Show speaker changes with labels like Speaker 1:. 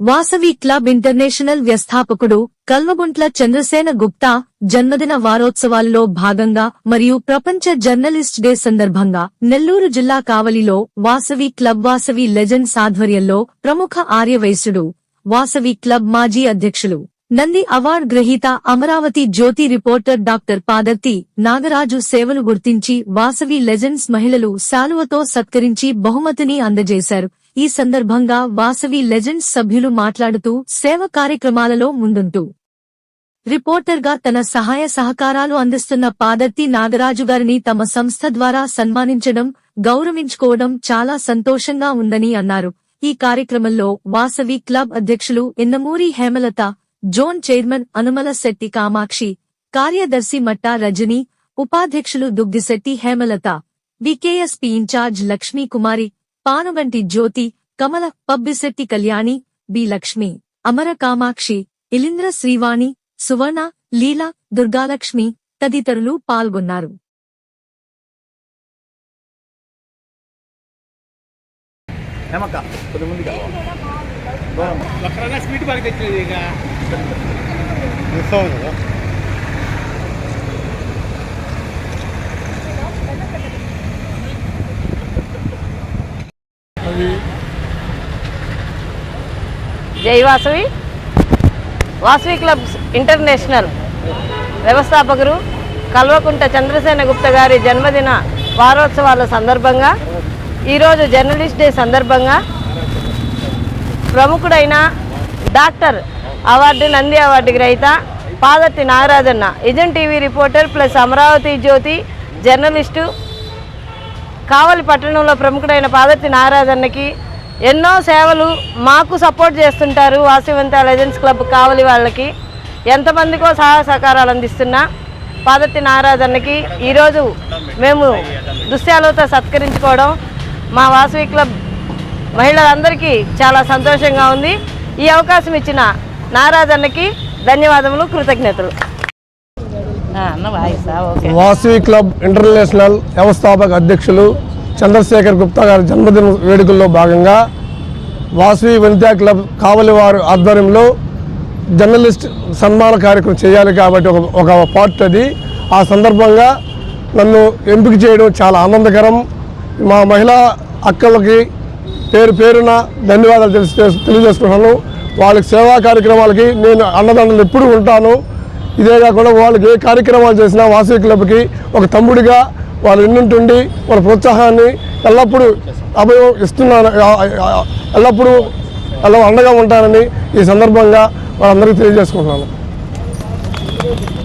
Speaker 1: Vasavi club international వ్యవస్థాపకుడు కల్వగుంట్ల చంద్రసేన గుప్తా జన్మదిన వారోత్సవాల్లో భాగంగా మరియు ప్రపంచ జర్నలిస్ట్ డే సందర్భంగా నెల్లూరు జిల్లా కావలిలో వాసవి క్లబ్ వాసవి లెజెండ్స్ ఆధ్వర్యంలో ప్రముఖ ఆర్యవైశ్యుడు వాసవి క్లబ్ మాజీ అధ్యక్షులు. నంది అవార్డ్ గ్రహీత అమరావతి జ్యోతి రిపోర్టర్ డాక్టర్ పాదర్తి నాగరాజు సేవలు గుర్తించి వాసవి లెజెండ్స్ మహిళలు శాలువతో సత్కరించి బహుమతిని అందజేశారు. ఈ సందర్భంగా వాసవి లెజెండ్స్ సభ్యులు మాట్లాడుతూ సేవ కార్యక్రమాలలో ముందుంటూ రిపోర్టర్గా తన సహాయ సహకారాలు అందిస్తున్న పాదర్తి నాగరాజు గారిని తమ సంస్థ ద్వారా సన్మానించడం గౌరవించుకోవడం చాలా సంతోషంగా ఉందని అన్నారు. ఈ కార్యక్రమంలో వాసవి క్లబ్ అధ్యక్షులు ఎన్నమూరి హేమలత జోన్ చైర్మన్ అనుమల శెట్టి కామాక్షి కార్యదర్శి మట్టా రజని ఉపాధ్యక్షులు Duggisetti Hemalatha VKSP in charge Lakshmi Kumari Panuganti Jyothi Kamala Pabbisetti Kalyani B Lakshmi Amara Kamakshi Ilindra Srivani Suvarna Leela Durgalakshmi తదితరులు పాల్గొన్నారు.
Speaker 2: హేమక్క
Speaker 3: స్వీట్ బాగా తెచ్చేది ఇక.
Speaker 2: మిస్ అవ్వదు కదా
Speaker 4: జై వాసవి. వాసవి క్లబ్స్ ఇంటర్నేషనల్ వ్యవస్థాపకులు కల్వకుంట చంద్రసేన గుప్త గారి జన్మదిన వారోత్సవాల సందర్భంగా ఈరోజు జర్నలిస్ట్ డే సందర్భంగా ప్రముఖుడైన డాక్టర్ అవార్డు నంది అవార్డు గ్రహీత పాదర్తి నాగరాజన్న. Isn't TV reporter plus Amaravati Jyothi journalist Kavali పట్టణంలో ప్రముఖుడైన పాదర్తి నాగరాజన్నకి ఎన్నో సేవలు మాకు సపోర్ట్ చేస్తుంటారు వాసవంతాల లెజెండ్స్ క్లబ్ కావలి వాళ్ళకి. ఎంతమందికో సహాయ సహకారాలు అందిస్తున్నా పాదర్తి నాగరాజన్నకి ఈరోజు మేము దుశ్యాలతో సత్కరించుకోవడం మా వాసవి క్లబ్ మహిళలందరికీ చాలా సంతోషంగా ఉంది. ఈ అవకాశం ఇచ్చిన నారాజన్నకి ధన్యవాదములు కృతజ్ఞతలు. అన్న వాయిసా ఓకే.
Speaker 5: వాసవి క్లబ్ ఇంటర్నేషనల్ వ్యవస్థాపక అధ్యక్షులు చంద్రశేఖర్ గుప్తా గారి జన్మదిన వేడుకల్లో భాగంగా వాసవి వనితా క్లబ్ కావలి వారి ఆధ్వర్యంలో జర్నలిస్ట్ సన్మాన కార్యక్రమం చేయాలి కాబట్టి ఒక ఒక పార్ట్ అది. ఆ సందర్భంగా నన్ను ఎంపిక చేయడం చాలా ఆనందకరం. మా మహిళా అక్కలకి పేరు పేరున ధన్యవాదాలు తెలిసి తెలియజేసుకుంటున్నాను. వాళ్ళకి సేవా కార్యక్రమాలకి నేను అన్నదండలు ఎప్పుడూ ఉంటాను. ఇదే కాకుండా వాళ్ళకి ఏ కార్యక్రమాలు చేసినా వాసవి క్లబ్కి ఒక తమ్ముడిగా వాళ్ళు ఎన్నుంటుండి వాళ్ళ ప్రోత్సాహాన్ని ఎల్లప్పుడూ అభయం ఇస్తున్నాను. ఎల్లప్పుడూ అలా అండగా ఉంటానని ఈ సందర్భంగా వాళ్ళందరికీ తెలియజేసుకుంటున్నాను.